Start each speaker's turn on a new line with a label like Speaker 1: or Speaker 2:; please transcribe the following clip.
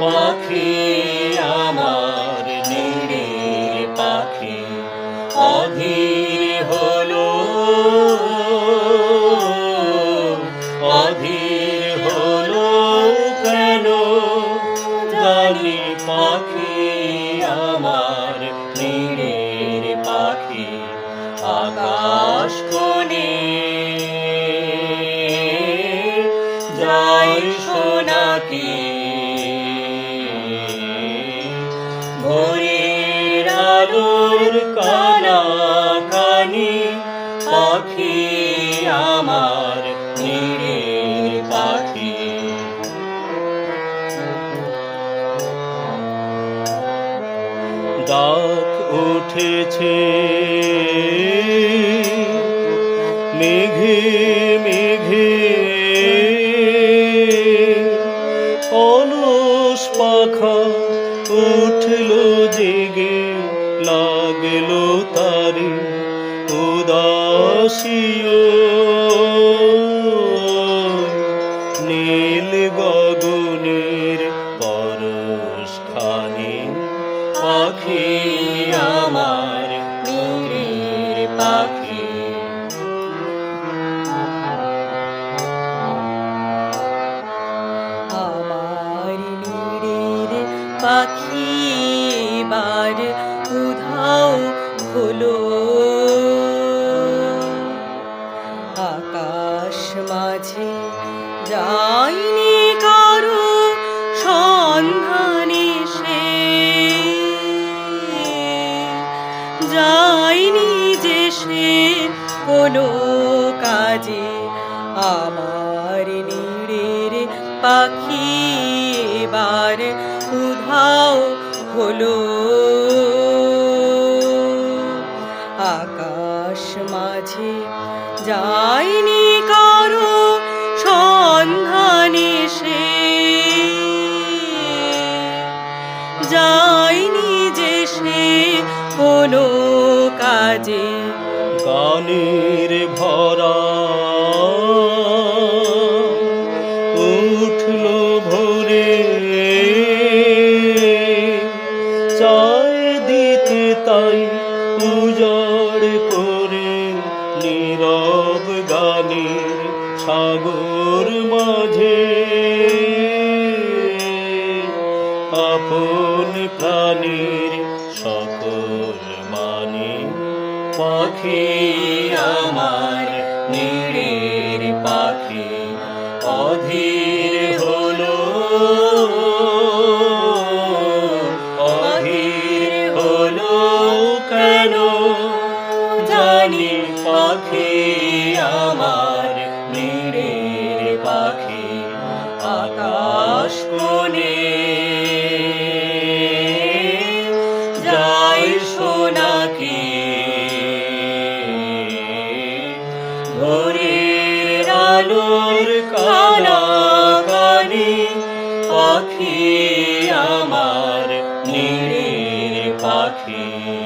Speaker 1: পাখি আমার নিরে পাখি, অধীর হলো। অধীর হলো কেন? জানি পাখি আমার নিরের পাখি, আকাশ কোণে উঠেছে। মেঘে মেঘে অলস পাখা উঠল জেগে, লাগল তারি উদাসীয়। নীল গগনের পরশ খানি পাখি আমার নীরের পাখি।
Speaker 2: আমার নীড়ের পাখি এবার উধাও হলো। আকাশ মাঝে যায়নি সে কোনো কাজে। আমার নীড়ের পাখি এবার উধাও হলো। আকাশ মাঝে যায়নি কারও সন্ধানে সে যায়নি যে সে কোনো কাজে।
Speaker 1: গানের ভরা। উঠল ভোরে। চায় দিতে তাই উজাড় করে নীরব গানের সাগর মাঝে। আপন প্রাণীর সকল মানে পাখি আমার, নীড়ের পাখি অধীর হলো। অধীর হলো কেন? জানি পাখি আমার, নীড়ের পাখি আকাশ কোণে। যাই সোনাকি আলোর কানাকানি পাখি আমার নীড়ের পাখি।